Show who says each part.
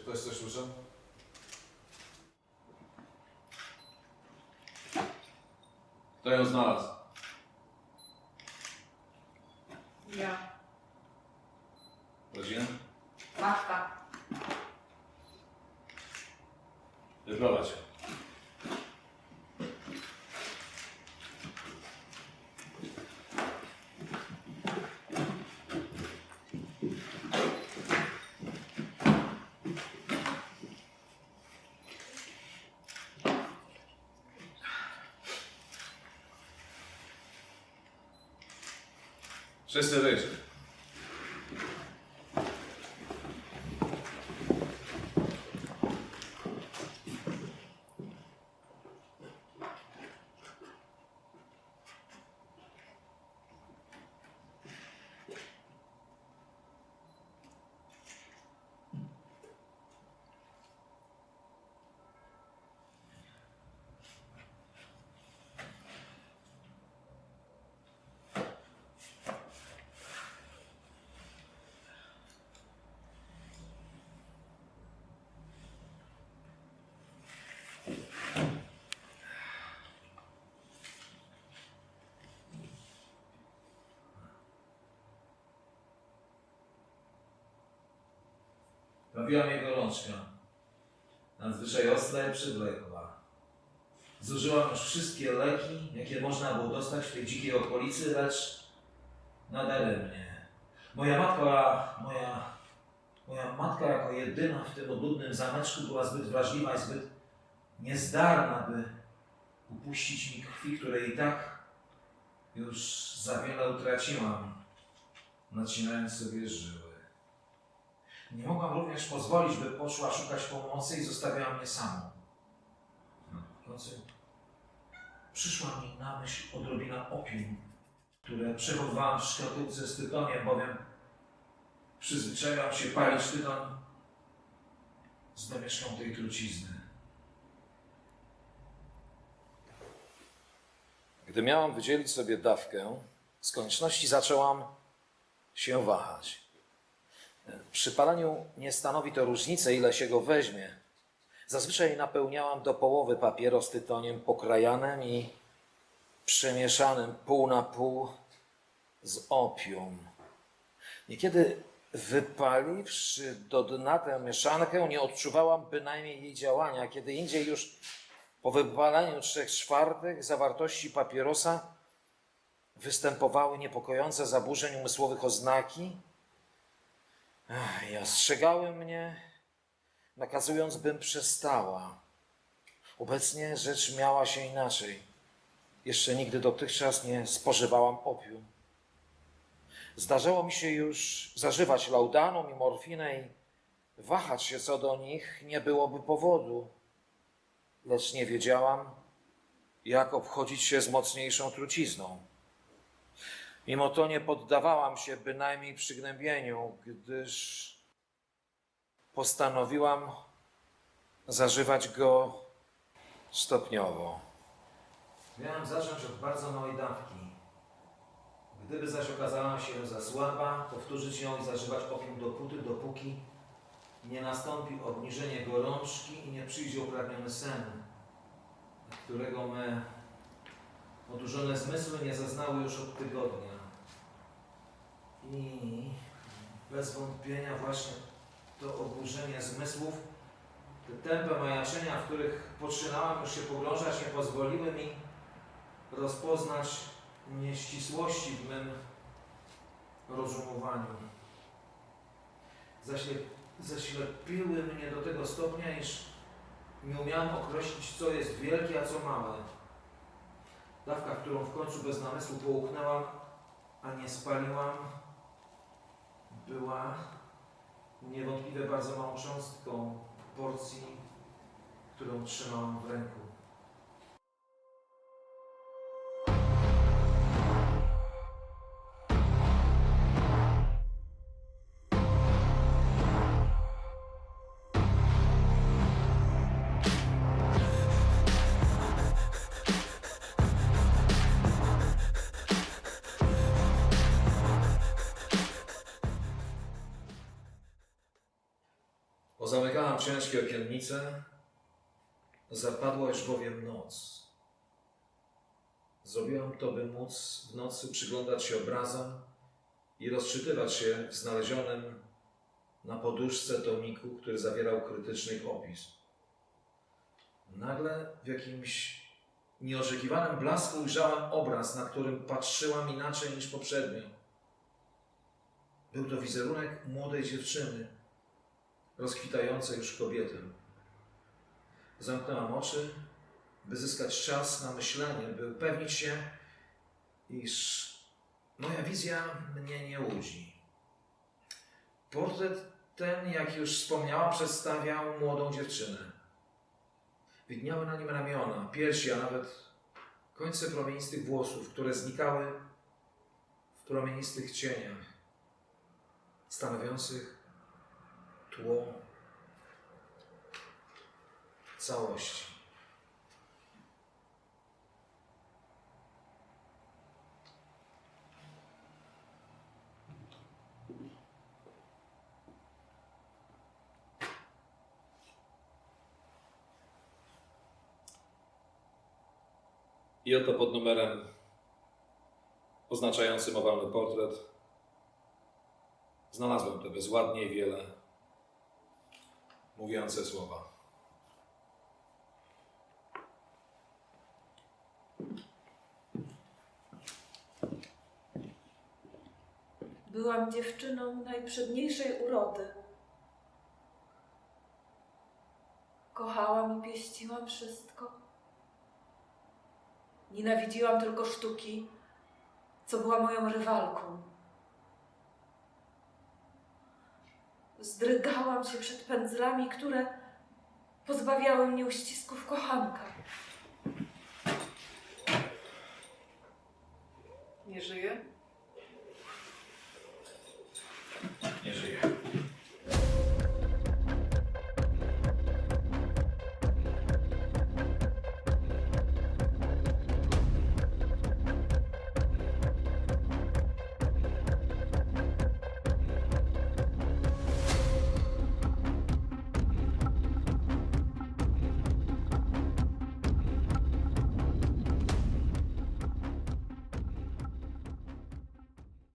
Speaker 1: ktoś coś słyszał? Kto ją znalazł?
Speaker 2: Ja.
Speaker 1: Rodzina? Sexta vez.
Speaker 3: Bawiła mnie gorączka. Nadzwyczaj ostra i przywlekła. Zużyłam już wszystkie leki, jakie można było dostać w tej dzikiej okolicy, lecz nadaremnie. Moja matka, moja, moja matka jako jedyna w tym odludnym zameczku była zbyt wrażliwa i zbyt niezdarna, by upuścić mi krwi, której i tak już za wiele utraciłam, nacinając sobie żyły. Nie mogłam również pozwolić, by poszła szukać pomocy i zostawiała mnie samą. W końcu przyszła mi na myśl odrobina opium, które przechowywałam w szkatułce z tytoniem, bowiem przyzwyczaiłam się palić tyton z domieszką tej trucizny.
Speaker 4: Gdy miałam wydzielić sobie dawkę, z konieczności zaczęłam się wahać. Przy paleniu nie stanowi to różnicy, ile się go weźmie. Zazwyczaj napełniałam do połowy papieros tytoniem pokrajanym i przemieszanym pół na pół z opium. Niekiedy wypaliwszy do dna tę mieszankę, nie odczuwałam bynajmniej jej działania. Kiedy indziej już po wypaleniu trzech czwartych zawartości papierosa występowały niepokojące zaburzeń umysłowych oznaki, I ostrzegały mnie, nakazując, bym przestała. Obecnie rzecz miała się inaczej. Jeszcze nigdy dotychczas nie spożywałam opium. Zdarzało mi się już zażywać laudanum i morfinę i wahać się co do nich nie byłoby powodu. Lecz nie wiedziałam, jak obchodzić się z mocniejszą trucizną. Mimo to nie poddawałam się bynajmniej przygnębieniu, gdyż postanowiłam zażywać go stopniowo.
Speaker 3: Miałam zacząć od bardzo małej dawki. Gdyby zaś okazała się za słaba, powtórzyć ją i zażywać opium dopóty, dopóki nie nastąpi obniżenie gorączki i nie przyjdzie upragniony sen, którego me odurzone zmysły nie zaznały już od tygodnia. I bez wątpienia właśnie to oburzenie zmysłów, te tępe majaczenia, w których poczynałam już się pogrążać, nie pozwoliły mi rozpoznać nieścisłości w mym rozumowaniu. Zaśle, zaślepiły mnie do tego stopnia, iż nie umiałem określić, co jest wielkie, a co małe. Dawka, którą w końcu bez namysłu połknęłam, a nie spaliłam, była niewątpliwie bardzo małą cząstką porcji, którą trzymałam w ręku. Ciężkie okiennice, zapadła już bowiem noc. Zrobiłam to, by móc w nocy przyglądać się obrazom i rozczytywać się w znalezionym na poduszce tomiku, który zawierał krytyczny ich opis. Nagle w jakimś nieoczekiwanym blasku ujrzałem obraz, na którym patrzyłam inaczej niż poprzednio. Był to wizerunek młodej dziewczyny, rozkwitającej już kobiety. Zamknęłam oczy, by zyskać czas na myślenie, by upewnić się, iż moja wizja mnie nie łudzi. Portret ten, jak już wspomniałam, przedstawiał młodą dziewczynę. Widniały na nim ramiona, piersi, a nawet końce promienistych włosów, które znikały w promienistych cieniach, stanowiących tło całości.
Speaker 5: I oto pod numerem oznaczającym owalny portret znalazłem te bezładnie wiele mówiące słowa.
Speaker 2: Byłam dziewczyną najprzedniejszej urody. Kochałam i pieściłam wszystko. Nienawidziłam tylko sztuki, co była moją rywalką. Zdrygałam się przed pędzlami, które pozbawiały mnie uścisków kochanka.
Speaker 6: Nie żyje?